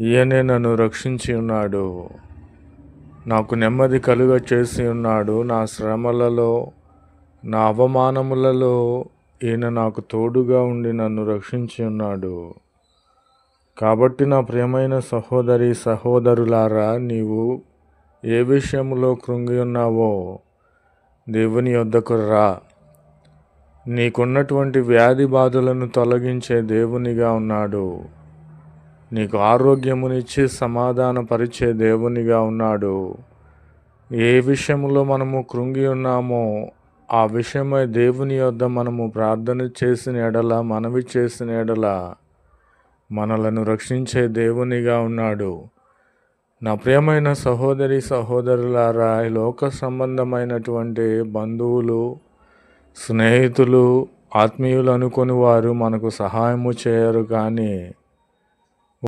ఈయనే నన్ను రక్షించి ఉన్నాడు. నాకు నెమ్మది కలుగ చేసి ఉన్నాడు. నా శ్రమలలో నా అవమానములలో ఈయన నాకు తోడుగా ఉండి నన్ను రక్షించి ఉన్నాడు. కాబట్టి నా ప్రియమైన సహోదరి సహోదరులారా నీవు ఏ విషయంలో కృంగి ఉన్నావో దేవుని యొద్దకు రా. నీకున్నటువంటి వ్యాధి బాధలను తొలగించే దేవునిగా ఉన్నాడు. నీకు ఆరోగ్యమునిచ్చి సమాధానపరిచే దేవునిగా ఉన్నాడు. ఏ విషయంలో మనము కృంగి ఉన్నామో ఆ విషయమై దేవుని యొద్ద మనము ప్రార్థన చేసిన ఎడల మనవి చేసిన ఎడల మనలను రక్షించే దేవునిగా ఉన్నాడు. నా ప్రియమైన సహోదరి సహోదరులారా ఈ లోక సంబంధమైనటువంటి బంధువులు స్నేహితులు ఆత్మీయులు అనుకుని వారు మనకు సహాయము చేయరు కానీ